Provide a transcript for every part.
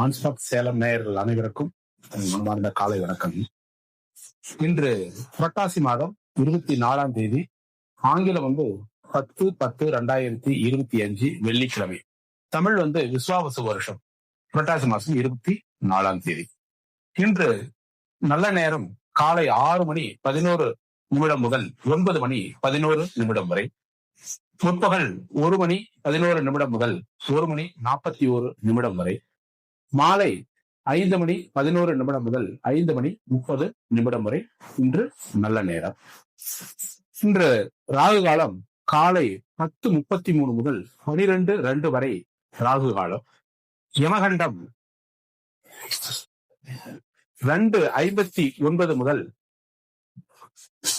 ஆன்ஸ்டாப் சேலம் நேயர்கள் அனைவருக்கும் மனமார்ந்த காலை வணக்கம். இன்று புரட்டாசி மாதம் இருபத்தி நாலாம் தேதி ஆங்கிலம் வந்து பத்து பத்து ரெண்டாயிரத்தி இருபத்தி அஞ்சு வெள்ளிக்கிழமை. தமிழ் வந்து விஸ்வாவச வருஷம் புரட்டாசி மாசம் இருபத்தி நாலாம் தேதி. இன்று நல்ல நேரம் காலை ஆறு மணி பதினோரு நிமிடம் முதல் ஒன்பது மணி பதினோரு நிமிடம் வரை. முற்பகல் ஒரு மணி பதினோரு நிமிடம் முதல் ஒரு மணி நாற்பத்தி ஒரு நிமிடம் வரை. மாலை ஐந்து மணி பதினோரு நிமிடம் முதல் ஐந்து மணி முப்பது நிமிடம் வரை இன்று நல்ல நேரம். இன்று ராகு காலம் காலை பத்து முப்பத்தி மூணு முதல் பனிரெண்டு ரெண்டு வரை ராகு காலம். யமகண்டம் ரெண்டு ஐம்பத்தி ஒன்பது முதல்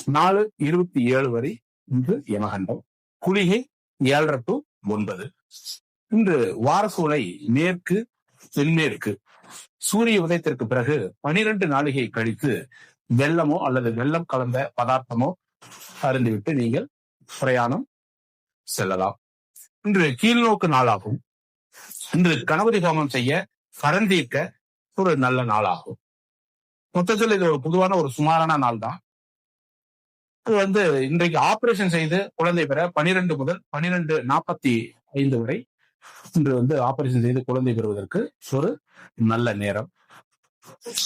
நாலு இருபத்தி ஏழு வரை இன்று யமகண்டம். குளிகை ஏழரை டு ஒன்பது. இன்று வாரசூலை மேற்கு தென்மேற்கு சூரிய உதயத்திற்கு பிறகு பனிரெண்டு நாளிகை கழித்து வெள்ளமோ அல்லது வெள்ளம் கலந்த பதார்த்தமோ அருந்துவிட்டு நீங்கள் பிரயாணம் செல்லலாம். இன்று கீழ்நோக்கு நாளாகும். இன்று கணபதிகாமம் செய்ய கரந்தீர்க்க ஒரு நல்ல நாளாகும். மொத்தத்தில் இது ஒரு பொதுவான ஒரு சுமாரான நாள் தான் இது வந்து இன்றைக்கு ஆபரேஷன் செய்து குழந்தை பெற பனிரெண்டு முதல் பனிரெண்டு நாற்பத்தி ஐந்து வரை இன்று வந்து ஆபரேஷன் செய்து குழந்தை பெறுவதற்கு ஒரு நல்ல நேரம்.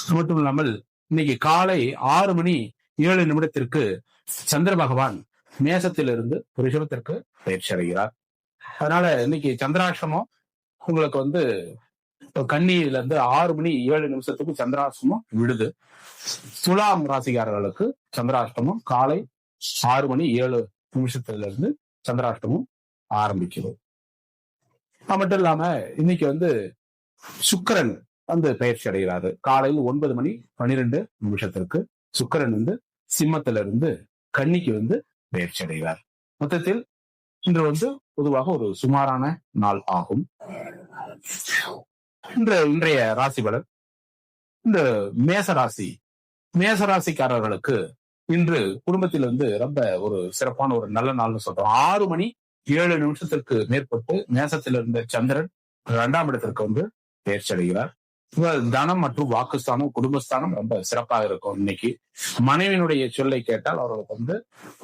மட்டும் இல்லாமல் இன்னைக்கு காலை ஆறு மணி ஏழு நிமிடத்திற்கு சந்திர பகவான் மேசத்திலிருந்து ரிஷபத்திற்கு பயிற்சி அடைகிறார். அதனால இன்னைக்கு சந்திராசிரமம் உங்களுக்கு வந்து கன்னியில இருந்து ஆறு மணி ஏழு நிமிஷத்துக்கு சந்திராசிரமம் விடுது. துலாம் ராசிக்காரர்களுக்கு சந்திராஷ்டமம் காலை ஆறு மணி ஏழு நிமிஷத்துல இருந்து சந்திராஷ்டமம் ஆரம்பிக்கிறது. அது மட்டும் இல்லாம இன்னைக்கு வந்து சுக்கிரன் வந்து பயிற்சி அடைகிறாரு. காலையில் ஒன்பது மணி பனிரெண்டு நிமிஷத்திற்கு சுக்கிரன் வந்து சிம்மத்துல இருந்து கன்னிக்கு வந்து பயிற்சி அடைகிறார். மொத்தத்தில் இன்று வந்து பொதுவாக ஒரு சுமாரான நாள் ஆகும். இன்று இன்றைய ராசி பலன் இந்த மேசராசி மேசராசிக்காரர்களுக்கு இன்று குடும்பத்தில் வந்து ரொம்ப ஒரு சிறப்பான ஒரு நல்ல நாள்னு சொல்றோம். ஆறு மணி ஏழு நிமிஷத்திற்கு மேற்பட்டு மேசத்தில் இருந்த சந்திரன் இரண்டாம் இடத்திற்கு வந்து பயிற்சி அடைகிறார். தனம் மற்றும் வாக்குஸ்தானம் குடும்பஸ்தானம் ரொம்ப சிறப்பாக இருக்கும் இன்னைக்கு. மனைவியினுடைய சொல்லை கேட்டால் அவர்களுக்கு வந்து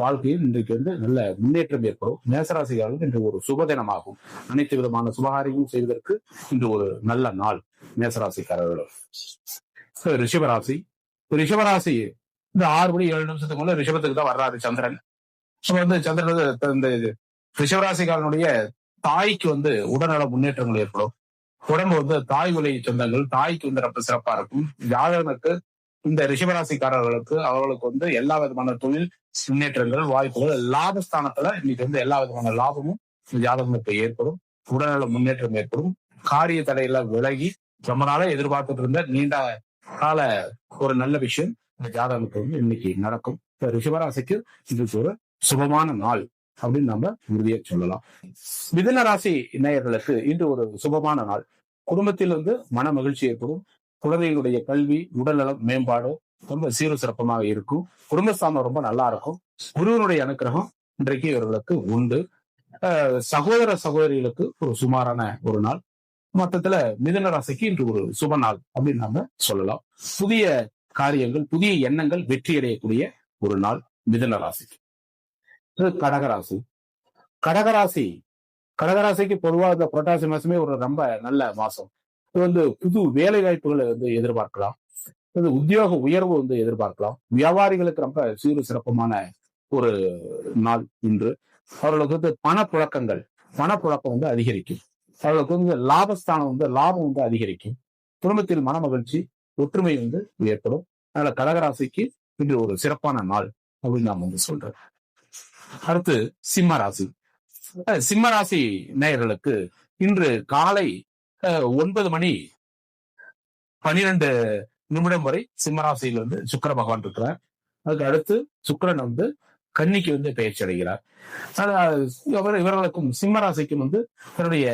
வாழ்க்கையில் இன்றைக்கு வந்து நல்ல முன்னேற்றம் ஏற்படும். மேசராசிக்காரர்கள் இன்று ஒரு சுபதினமாகும் அனைத்து விதமான சுபகாரியமும் செய்வதற்கு இன்று ஒரு நல்ல நாள் மேசராசிக்காரர்கள் ரிஷபராசி. ரிஷபராசி இந்த ஆறு மணி ஏழு நிமிஷத்துக்கு ரிஷபத்துக்கு தான் வர்றாரு சந்திரன். வந்து சந்திரன் இந்த ரிஷவராசிகாரனுடைய தாய்க்கு வந்து உடல்நல முன்னேற்றங்கள் ஏற்படும். உடம்பு வந்து தாய் வழி சொந்தங்கள் தாய்க்கு வந்து ரொம்ப சிறப்பா இருக்கும். ஜாதகனுக்கு இந்த ரிஷபராசிக்காரர்களுக்கு அவர்களுக்கு வந்து எல்லா விதமான தொழில் முன்னேற்றங்கள் வாய்ப்புகள் லாபஸ்தானத்துல இன்னைக்கு வந்து எல்லா விதமான லாபமும் ஜாதகனுக்கு ஏற்படும். உடல்நல முன்னேற்றம் ஏற்படும். காரிய தடையில விலகி ரொம்ப நாளா எதிர்பார்த்துட்டு இருந்த நீண்ட கால ஒரு நல்ல விஷயம் இந்த ஜாதகத்துக்கு வந்து இன்னைக்கு நடக்கும். ரிஷபராசிக்கு இது ஒரு சுபமான நாள். அப்படின்னு நம்ம உறுதியை சொல்லலாம். மிதன ராசி நேயர்களுக்கு இன்று ஒரு சுபமான நாள். குடும்பத்தில் வந்து மன மகிழ்ச்சி ஏற்படும். குழந்தைகளுடைய கல்வி உடல்நலம் மேம்பாடு ரொம்ப சீர சிறப்பமாக இருக்கும். குடும்பஸ்தானம் ரொம்ப நல்லா இருக்கும். குருவனுடைய அனுக்கிரகம் இன்றைக்கு இவர்களுக்கு உண்டு. அஹ் சகோதர சகோதரிகளுக்கு ஒரு சுமாரான ஒரு நாள். மொத்தத்துல மிதன ராசிக்கு இன்று ஒரு சுப நாள் அப்படின்னு நாம சொல்லலாம். புதிய காரியங்கள் புதிய எண்ணங்கள் வெற்றி அடையக்கூடிய ஒரு நாள் மிதன ராசிக்கு. கடகராசி. கடகராசி. கடகராசிக்கு பொதுவாக இந்த புரட்டாசி மாசமே ஒரு ரொம்ப நல்ல மாசம். இது வந்து புது வேலை வாய்ப்புகளை வந்து எதிர்பார்க்கலாம். இது உத்தியோக உயர்வு வந்து எதிர்பார்க்கலாம். வியாபாரிகளுக்கு ரொம்ப சீரு சிறப்பமான ஒரு நாள் இன்று. அவர்களுக்கு வந்து பணப்புழக்கங்கள் பணப்புழக்கம் வந்து அதிகரிக்கும். அவர்களுக்கு வந்து லாபஸ்தானம் வந்து லாபம் வந்து அதிகரிக்கும். குடும்பத்தில் மன மகிழ்ச்சி ஒற்றுமை வந்து ஏற்படும். அதனால கடகராசிக்கு இன்று ஒரு சிறப்பான நாள் அப்படின்னு நாம் வந்து சொல்றேன். அடுத்து சிம்ம ராசி. சிம்ம ராசி நேயர்களுக்கு இன்று காலை ஒன்பது மணி பனிரெண்டு நிமிடம் வரை சிம்மராசியில் வந்து சுக்கர பகவான் இருக்கிறார். அதுக்கு அடுத்து சுக்கரன் வந்து கன்னிக்கு வந்து பயிற்சி அடைகிறார். இவர்களுக்கும் சிம்மராசிக்கும் வந்து தன்னுடைய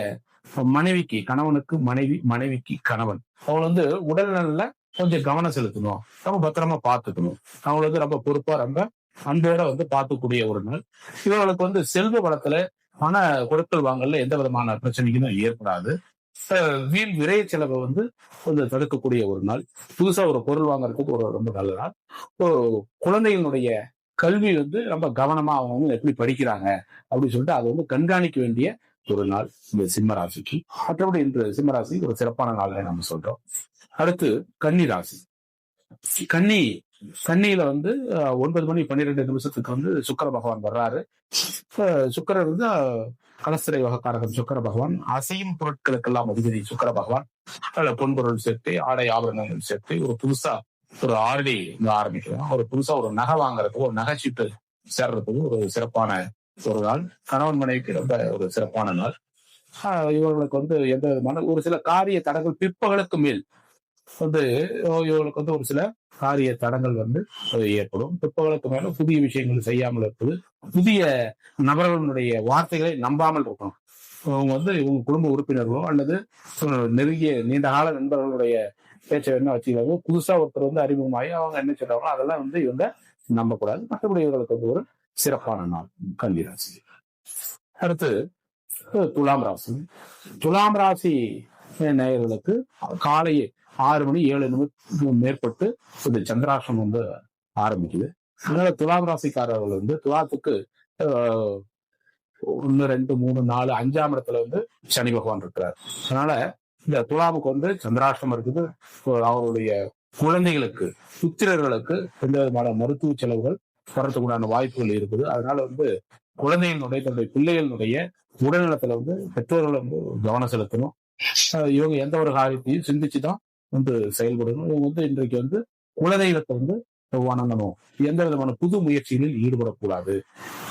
மனைவிக்கு கணவனுக்கு மனைவி மனைவிக்கு கணவன். அவங்க வந்து உடல்நல கொஞ்சம் கவனம் செலுத்தணும். ரொம்ப பத்திரமா பார்த்துக்கணும். அவங்கள வந்து ரொம்ப பொறுப்பா ரொம்ப அன்போட வந்து பார்க்கக்கூடிய ஒரு நாள். இவர்களுக்கு வந்து செல்வ வளத்துல பண கொடுக்கல் வாங்கல எந்த விதமான பிரச்சனைக்கும் ஏற்படாது. வீண் விரைய செலவை வந்து கொஞ்சம் தடுக்கக்கூடிய ஒரு நாள். புதுசா ஒரு பொருள் வாங்குறதுக்கு ஒரு ரொம்ப நல்ல நாள். குழந்தைகளுடைய கல்வி வந்து ரொம்ப கவனமா அவங்க வந்து எப்படி படிக்கிறாங்க அப்படின்னு சொல்லிட்டு அதை வந்து கண்காணிக்க வேண்டிய ஒரு நாள் இந்த சிம்மராசிக்கு மற்றபடி இந்த சிம்மராசி ஒரு சிறப்பான நாள் நம்ம சொல்றோம். அடுத்து கன்னி ராசி. கன்னி கன்னியில வந்து ஒன்பது மணி பன்னிரெண்டு நிமிஷத்துக்கு வந்து சுக்கர பகவான் வர்றாரு. சுக்கரர் வந்து அஹ், வகக்காரகன் பகவான். அசையும் பொருட்களுக்கெல்லாம் அதிபதி சுக்கர பகவான். அதுல பொன்பொருள் சேர்த்து ஆடை ஆபரணங்கள் சேர்த்து ஒரு புதுசா ஒரு ஆர்டி இங்க ஆரம்பிக்கிறோம் ஒரு புதுசா ஒரு நகை வாங்குறதுக்கு ஒரு நகைச்சீட்டு சேர்றதுக்கு ஒரு சிறப்பான ஒரு நாள். கணவன் மனைவிக்கு ரொம்ப ஒரு சிறப்பான நாள். ஆஹ் இவர்களுக்கு வந்து எந்த விதமான ஒரு சில காரிய தடங்கள் பிற்பகலுக்கு மேல் வந்து இவர்களுக்கு வந்து ஒரு சில காரிய தடங்கள் வந்து ஏற்படும். பிற்பகலுக்கு மேல புதிய விஷயங்கள் செய்யாமல் இருப்பது புதிய நபர்களுடைய வார்த்தைகளை நம்பாமல் இருக்கணும். அவங்க வந்து இவங்க குடும்ப உறுப்பினர்களோ அல்லது நெருங்கிய நீண்ட கால நண்பர்களுடைய பேச்சை என்ன வச்சுக்கிறாங்க புதுசா ஒருத்தர் வந்து அறிமுகமாகி அவங்க என்ன சொல்றாங்களோ அதெல்லாம் வந்து இவங்க நம்பக்கூடாது. மற்றபடி இவர்களுக்கு வந்து ஒரு சிறப்பான நாள் கல்வி ராசி. அடுத்து துலாம் ராசி. துலாம் ராசி நேயர்களுக்கு காலையே ஆறு மணி ஏழு நிமிடம் மேற்பட்டு இந்த சந்திராஷ்டிரம் வந்து ஆரம்பிக்குது. அதனால துலாம் ராசிக்காரர்கள் வந்து துலாத்துக்கு ஒன்னு ரெண்டு மூணு நாலு அஞ்சாம் இடத்துல வந்து சனி பகவான் இருக்கிறார். அதனால இந்த துலாமுக்கு வந்து சந்திராஷ்டம் இருக்குது. அவருடைய குழந்தைகளுக்கு புத்திரர்களுக்கு எந்த விதமான மருத்துவ செலவுகள் வரதுக்கு உண்டான வாய்ப்புகள் இருக்குது. அதனால வந்து குழந்தைகளுடைய தன்னுடைய பிள்ளைகளுடைய உடல்நலத்துல வந்து பெற்றோர்கள் வந்து கவனம் செலுத்தணும். இவங்க எந்த ஒரு காரியத்தையும் சிந்திச்சு தான் வந்து செயல்படணும் இவங்க வந்து இன்றைக்கு வந்து குலதெய்வத்தை வந்து வணங்கணும். எந்த விதமான புது முயற்சிகளில் ஈடுபடக்கூடாது.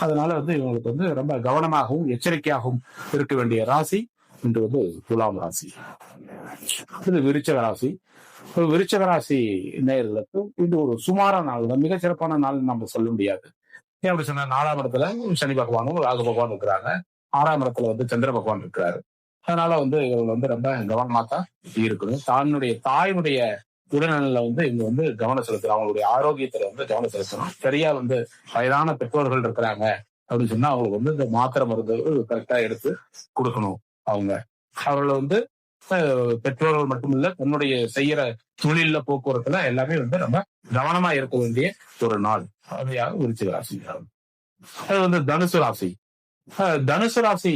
அதனால வந்து இவங்களுக்கு வந்து ரொம்ப கவனமாகவும் எச்சரிக்கையாகவும் இருக்க வேண்டிய ராசி இன்று வந்து துலாம் ராசி. இது விருச்சக ராசி. விருச்சக ராசி நேர்களுக்கு இது ஒரு சுமாரான நாள் தான் மிக சிறப்பான நாள் நம்ம சொல்ல முடியாது. ஏன் அப்படி சொன்னா நாலாம் இடத்துல சனி பகவானும் ராகு பகவான் இருக்கிறாங்க. ஆறாம் இடத்துல வந்து சந்திர பகவான் இருக்கிறாரு. அதனால வந்து இவங்க வந்து ரொம்ப கவனமா தான் இருக்கணும். தன்னுடைய தாயினுடைய உடல்நல வந்து இவங்க வந்து கவனம் செலுத்தணும். அவங்களுடைய ஆரோக்கியத்துல வந்து கவனம் செலுத்தணும். சரியா வந்து வயதான பெற்றோர்கள் இருக்கிறாங்க அப்படின்னு சொன்னா அவங்களுக்கு வந்து இந்த மாத்திரை மருந்து கரெக்டா எடுத்து கொடுக்கணும் அவங்க. அவர்களை வந்து பெற்றோர்கள் மட்டுமில்ல தன்னுடைய செய்யற தொழில போக்குவரத்துல எல்லாமே வந்து ரொம்ப கவனமா இருக்க வேண்டிய ஒரு நாள். அதையாக விருச்சிக ராசி. அது வந்து தனுசு ராசி. தனுசு ராசி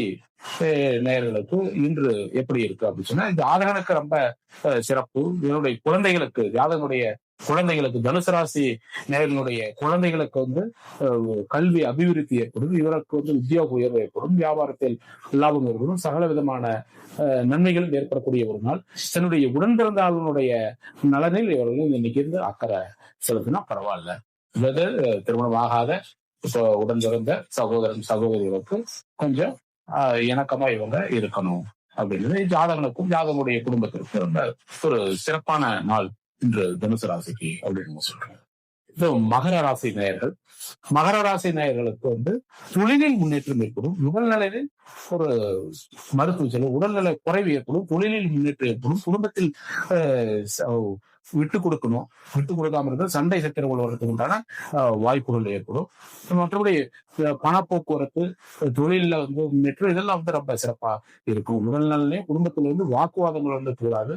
நேர்களுக்கு இன்று எப்படி இருக்கு அப்படின்னு சொன்னா இந்த ஆதகனுக்கு ரொம்ப சிறப்பு. என்னுடைய குழந்தைகளுக்கு ஜாதகனுடைய குழந்தைகளுக்கு தனுசு ராசி நேயர்களுடைய குழந்தைகளுக்கு வந்து கல்வி அபிவிருத்தி ஏற்படும். இவருக்கு வந்து உத்தியோக உயர்வு ஏற்படும். வியாபாரத்தில் லாபம் ஏற்படும். சகல விதமான நன்மைகளும் ஏற்படக்கூடிய ஒரு நாள். தன்னுடைய உடன் பிறந்த நலனில் இவர்கள் இன்னைக்கு இருந்து அக்கறை செலுத்தினா பரவாயில்ல. அதாவது திருமணம் ஆகாத உடன் பிறந்த சகோதரன் சகோதரிகளுக்கு கொஞ்சம் இணக்கமா இவங்க இருக்கணும் அப்படின்றது ஜாதகனுக்கும் ஜாதகனுடைய குடும்பத்திற்கும் ரொம்ப ஒரு சிறப்பான நாள் இன்று தனுசு ராசிக்கு அப்படின்னு சொல்றாங்க இது மகர ராசி நேயர்கள். மகர ராசி நேயர்களுக்கு வந்து தொழிலில் முன்னேற்றம் ஏற்படும். உடல்நிலையில் ஒரு மருத்துவ செலவு உடல்நல குறைவு ஏற்படும். தொழிலில் முன்னேற்றம் ஏற்படும். குடும்பத்தில் விட்டு கொடுக்கணும் விட்டு கொடுக்காம இருந்தால் சண்டை சச்சரவுகள் வர்றதுக்கு உண்டான வாய்ப்புகள் ஏற்படும். மற்றபடி பணப்போக்குவரத்து தொழில வந்து முன்னேற்றம் இதெல்லாம் வந்து ரொம்ப சிறப்பா இருக்கும். உடல்நலே குடும்பத்துல வந்து வாக்குவாதங்கள் வந்து கூடாது.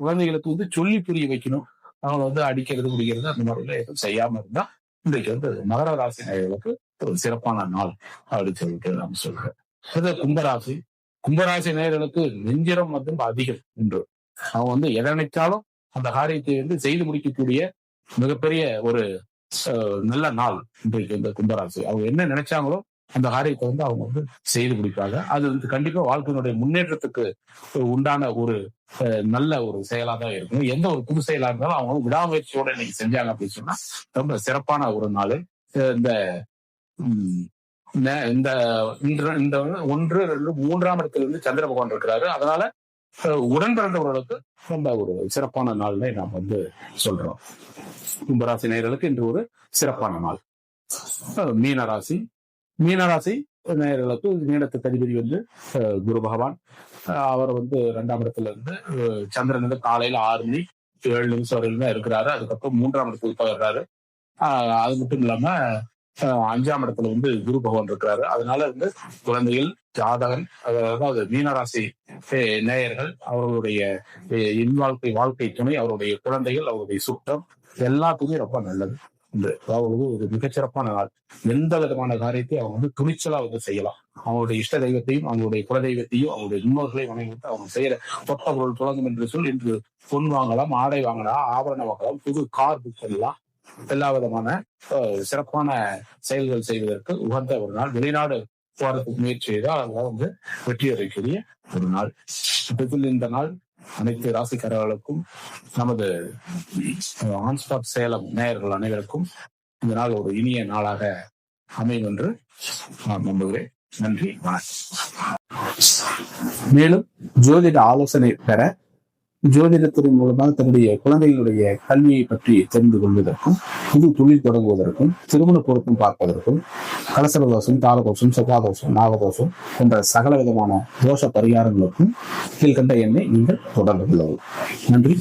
குழந்தைகளுக்கு வந்து சொல்லி புரிய வைக்கணும். அவங்கள வந்து அடிக்கிறது குடிக்கிறது அந்த மாதிரி எதுவும் செய்யாம இருந்தா இன்றைக்கு வந்து மகர ராசி நேயர்களுக்கு ஒரு சிறப்பான நாள் அப்படின்னு சொல்லிட்டு நான் சொல்றேன். அது கும்பராசி. கும்பராசி நேயர்களுக்கு நெஞ்சிரம் வந்து அதிகம் என்று அவங்க வந்து எதை நினைச்சாலும் அந்த காரியத்தை வந்து செய்து முடிக்கக்கூடிய மிகப்பெரிய ஒரு நல்ல நாள் இன்றைக்கு இந்த கும்பராசி. அவங்க என்ன நினைச்சாங்களோ அந்த காரியத்தை வந்து அவங்க வந்து செய்து முடிப்பாங்க. அது வந்து கண்டிப்பா வாழ்க்கையினுடைய முன்னேற்றத்துக்கு உண்டான ஒரு நல்ல ஒரு செயலா தான் இருக்கும். எந்த ஒரு புது செயலா இருந்தாலும் அவங்க விடாமுயற்சியோட இன்னைக்கு செஞ்சாங்க அப்படின்னு சொன்னா ரொம்ப சிறப்பான ஒரு நாள். இந்த இந்த இந்த ஒன்று ரெண்டு மூன்றாம் இடத்துல இருந்து சந்திர பகவான் இருக்கிறாரு. அதனால உடன் பிறந்தவர்களுக்கு ரொம்ப ஒரு சிறப்பான நாள்னு நாம் வந்து சொல்றோம். கும்பராசி நேயர்களுக்கு இன்று ஒரு சிறப்பான நாள். மீனராசி. மீனராசி நேயர்களுக்கு மீனத்துக்கு அதிபதி வந்து குரு பகவான். அஹ், அவர் வந்து ரெண்டாம் இடத்துல இருந்து சந்திரன் வந்து காலையில ஆறு மணி ஏழு நிமிஷம் வரையிலும் தான் இருக்கிறாரு. அதுக்கப்புறம் மூன்றாம் இடத்துக்கு போயிடுறாரு. ஆஹ் அது மட்டும் இல்லாம அஞ்சாம் இடத்துல வந்து குரு பகவான் இருக்கிறாரு. அதனால வந்து குழந்தைகள் ஜாதகன் அதாவது மீனராசி நேயர்கள் அவர்களுடைய அஹ், வாழ்க்கை வாழ்க்கை துணை அவருடைய குழந்தைகள் அவருடைய சுற்றம் எல்லாத்துக்குமே ரொம்ப நல்லது. அவங்களுக்கு ஒரு மிகச்சிறப்பான நாள். எந்த விதமான காரியத்தை அவங்க வந்து துணிச்சலா வந்து செய்யலாம். அவங்களுடைய இஷ்ட தெய்வத்தையும் அவங்களுடைய குல தெய்வத்தையும் அவங்களுடைய முன்னோர்களையும் வணங்கிட்டு அவங்க செய்யற தொட்ட பொருள் தொடங்கும் என்று சொல் இன்று பொன் வாங்கலாம் ஆடை வாங்கலாம் ஆபரணம் வாங்கலாம் புது கார் புக் பண்ணலாம். எல்லா விதமான சிறப்பான செயல்கள் செய்வதற்கு உகந்த ஒரு நாள். வெளிநாடு போறதுக்கு முயற்சி செய்தால் அதெல்லாம் வந்து வெற்றி அடைக்கூடிய ஒரு நாள். இதில் இந்த நாள் அனைத்து ராசிக்காரர்களுக்கும் நமது ஆன்ஸ்டாப் சேலம் நேயர்கள் அனைவருக்கும் இந்த நாள் ஒரு இனிய நாளாக அமையும் என்று நான் நம்புகிறேன். நன்றி வணக்கம். மேலும் ஜோதிட ஆலோசனை பெற ஜோதிடத்தின் மூலமாக தன்னுடைய குழந்தைகளுடைய கல்வியை பற்றி தெரிந்து கொள்வதற்கும் புது தொழில் தொடங்குவதற்கும் திருமண பொருத்தம் பார்ப்பதற்கும் கலசர தோஷம் தாரதோஷம் செவ்வாதோஷம் நாகதோஷம் போன்ற சகல விதமான தோஷ பரிகாரங்களுக்கும் கீழ்கண்ட எண்ணை நீங்கள் தொடர்பு நன்றி.